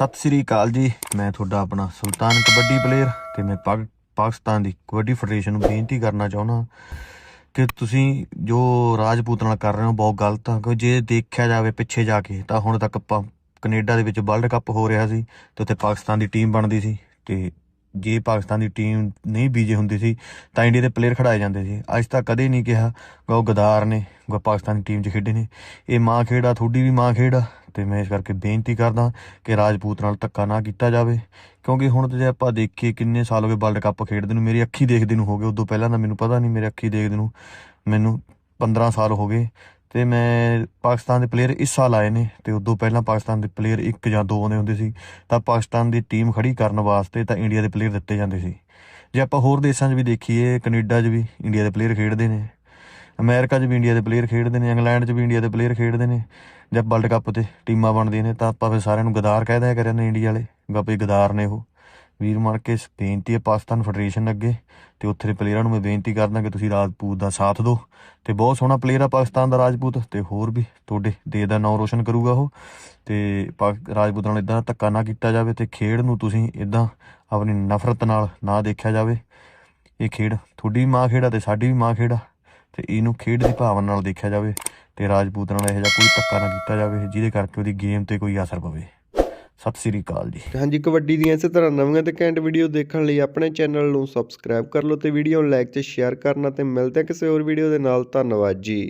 ਸਤਿ ਸ੍ਰੀ ਅਕਾਲ ਜੀ। ਮੈਂ ਤੁਹਾਡਾ ਆਪਣਾ ਸੁਲਤਾਨ ਕਬੱਡੀ ਪਲੇਅਰ ਤੇ ਮੈਂ ਪਾਕ- ਪਾਕਿਸਤਾਨ ਦੀ ਕਬੱਡੀ ਫੈਡਰੇਸ਼ਨ ਨੂੰ ਬੇਨਤੀ ਕਰਨਾ ਚਾਹੁੰਦਾ ਕਿ ਤੁਸੀਂ ਜੋ ਰਾਜਪੂਤ ਨਾਲ ਕਰ ਰਹੇ ਹੋ, ਬਹੁਤ ਗਲਤ ਆ, ਕਿਉਂਕਿ ਜੇ ਦੇਖਿਆ ਜਾਵੇ ਪਿੱਛੇ ਜਾ ਕੇ, ਤਾਂ ਹੁਣ ਤੱਕ ਆਪਾਂ ਕੈਨੇਡਾ ਦੇ ਵਿੱਚ ਵਰਲਡ ਕੱਪ ਹੋ ਰਿਹਾ ਸੀ ਤੇ ਉੱਥੇ ਪਾਕਿਸਤਾਨ ਦੀ ਟੀਮ ਬਣਦੀ ਸੀ ਤੇ ਜੇ ਪਾਕਿਸਤਾਨ ਦੀ ਟੀਮ ਨਹੀਂ ਬੀਜੇ ਹੁੰਦੀ ਸੀ, ਤਾਂ ਇੰਡੀਆ ਦੇ ਪਲੇਅਰ ਖੜਾਏ ਜਾਂਦੇ ਸੀ। ਅੱਜ ਤੱਕ ਕਦੇ ਨਹੀਂ ਕਿਹਾ ਕਿ ਉਹ ਗਦਾਰ ਨੇ ਉਹ ਪਾਕਿਸਤਾਨ ਦੀ ਟੀਮ 'ਚ ਖੇਡੇ ਨੇ। ਇਹ ਮਾਂ ਖੇਡ ਆ, ਤੁਹਾਡੀ ਵੀ ਮਾਂ ਖੇਡ ਆ। ਤੇ ਮੈਂ ਇਸ ਕਰਕੇ ਬੇਨਤੀ ਕਰਦਾ ਕਿ ਰਾਜਪੂਤ ਨਾਲ ਧੱਕਾ ਨਾ ਕੀਤਾ ਜਾਵੇ। ਕਿਉਂਕਿ ਹੁਣ ਤੇ ਜੇ ਆਪਾਂ ਦੇਖੀਏ ਕਿੰਨੇ ਸਾਲ ਹੋ ਗਏ ਵਰਲਡ ਕੱਪ ਖੇਡਦੇ ਨੂੰ, ਮੇਰੀ ਅੱਖੀ ਦੇਖਦੇ ਨੂੰ ਹੋ ਗਏ। ਉਦੋਂ ਪਹਿਲਾਂ ਤਾਂ ਮੈਨੂੰ ਪਤਾ ਨਹੀਂ, ਮੇਰੇ ਅੱਖੀ ਦੇਖਦੇ ਨੂੰ ਮੈਨੂੰ 15 ਸਾਲ ਹੋ ਗਏ। ਤੇ ਮੈਂ ਪਾਕਿਸਤਾਨ ਦੇ ਪਲੇਅਰ ਇਸ ਸਾਲ ਆਏ ਨੇ ਤੇ ਉਦੋਂ ਪਹਿਲਾਂ ਪਾਕਿਸਤਾਨ ਦੇ ਪਲੇਅਰ ਇੱਕ ਜਾਂ ਦੋ ਆਉਂਦੇ ਹੁੰਦੇ ਸੀ, ਤਾਂ ਪਾਕਿਸਤਾਨ ਦੀ ਟੀਮ ਖੜੀ ਕਰਨ ਵਾਸਤੇ ਤਾਂ ਇੰਡੀਆ ਦੇ ਪਲੇਅਰ ਦਿੱਤੇ ਜਾਂਦੇ ਸੀ। ਜੇ ਆਪਾਂ ਹੋਰ ਦੇਸ਼ਾਂ 'ਚ ਵੀ ਦੇਖੀਏ, ਕੈਨੇਡਾ 'ਚ ਵੀ ਇੰਡੀਆ ਦੇ ਪਲੇਅਰ ਖੇਡਦੇ ਨੇ, ਅਮਰੀਕਾ 'ਚ ਵੀ ਇੰਡੀਆ ਦੇ ਪਲੇਅਰ ਖੇਡਦੇ ਨੇ, ਇੰਗਲੈਂਡ 'ਚ ਵੀ ਇੰਡੀਆ ਦੇ ਪਲੇਅਰ ਖੇਡਦੇ ਨੇ, ਜਦ ਵਰਲਡ ਕੱਪ ਤੇ ਟੀਮਾਂ ਬਣਦੀਆਂ ਨੇ ਤਾਂ ਆਪਾਂ ਫਿਰ ਸਾਰਿਆਂ ਨੂੰ ਗਦਾਰ ਕਹਿ ਦਿਆ ਕਰਿਆ ਨੇ ਇੰਡੀਆ ਵਾਲੇ ਬਾਬੇ ਗਦਾਰ ਨੇ ਉਹ। ਵੀਰ ਮਾਰ ਕੇ ਬੇਨਤੀ ਹੈ ਪਾਕਿਸਤਾਨ ਫੈਡਰੇਸ਼ਨ ਅੱਗੇ ਤੇ ਉੱਥੇ ਦੇ ਪਲੇਅਰਾਂ ਨੂੰ ਮੈਂ ਬੇਨਤੀ ਕਰਦਾ ਕਿ ਤੁਸੀਂ ਰਾਜਪੂਤ ਦਾ ਸਾਥ ਦਿਓ ਤੇ ਬਹੁਤ ਸੋਹਣਾ ਪਲੇਅਰ ਆ ਪਾਕਿਸਤਾਨ ਦਾ ਰਾਜਪੂਤ ਤੇ ਹੋਰ ਵੀ ਤੁਹਾਡੇ ਦੇਸ਼ ਦਾ ਨਾਮ ਰੋਸ਼ਨ ਕਰੂਗਾ ਉਹ ਤੇ ਪਾਕ- ਰਾਜਪੂਤ ਨਾਲ ਇਦਾਂ ਧੱਕਾ ਨਾ ਕੀਤਾ ਜਾਵੇ ਤੇ ਖੇਡ ਨੂੰ ਤੁਸੀਂ ਇਦਾਂ ਆਪਣੀ ਨਫ਼ਰਤ ਨਾਲ ਨਾ ਦੇਖਿਆ ਜਾਵੇ। ਇਹ ਖੇਡ ਤੁਹਾਡੀ ਵੀ ਮਾਂ ਖੇਡਾ ਆ ਤੇ ਸਾਡੀ ਵੀ ਮਾਂ ਖੇਡਾ ਆ ਤੇ ਇਹਨੂੰ ਖੇਡ ਦੀ ਭਾਵਨਾ ਨਾਲ ਦੇਖਿਆ ਜਾਵੇ ਤੇ ਰਾਜਪੂਤ ਨਾਲ ਇਹੋ ਜਿਹਾ ਕੋਈ ਧੱਕਾ ਨਾ ਕੀਤਾ ਜਾਵੇ ਜਿਹਦੇ ਕਰਕੇ ਉਹਦੀ ਗੇਮ ਤੇ ਕੋਈ ਅਸਰ ਪਵੇ। ਸਤਿ ਸ੍ਰੀ ਅਕਾਲ ਜੀ। ਹਾਂਜੀ, ਕਬੱਡੀ ਦੀਆਂ ਇਸੇ ਤਰ੍ਹਾਂ ਨਵੀਆਂ ਤੇ ਕੈਂਟ ਵੀਡੀਓ ਦੇਖਣ ਲਈ ਆਪਣੇ ਚੈਨਲ ਨੂੰ ਸਬਸਕ੍ਰਾਈਬ ਕਰ ਲਓ ਤੇ ਵੀਡੀਓ ਨੂੰ ਲਾਈਕ ਤੇ ਸ਼ੇਅਰ ਕਰਨਾ ਤੇ ਮਿਲਦੇ ਹਾਂ ਕਿਸੇ ਹੋਰ ਵੀਡੀਓ ਦੇ ਨਾਲ। ਧੰਨਵਾਦ ਜੀ।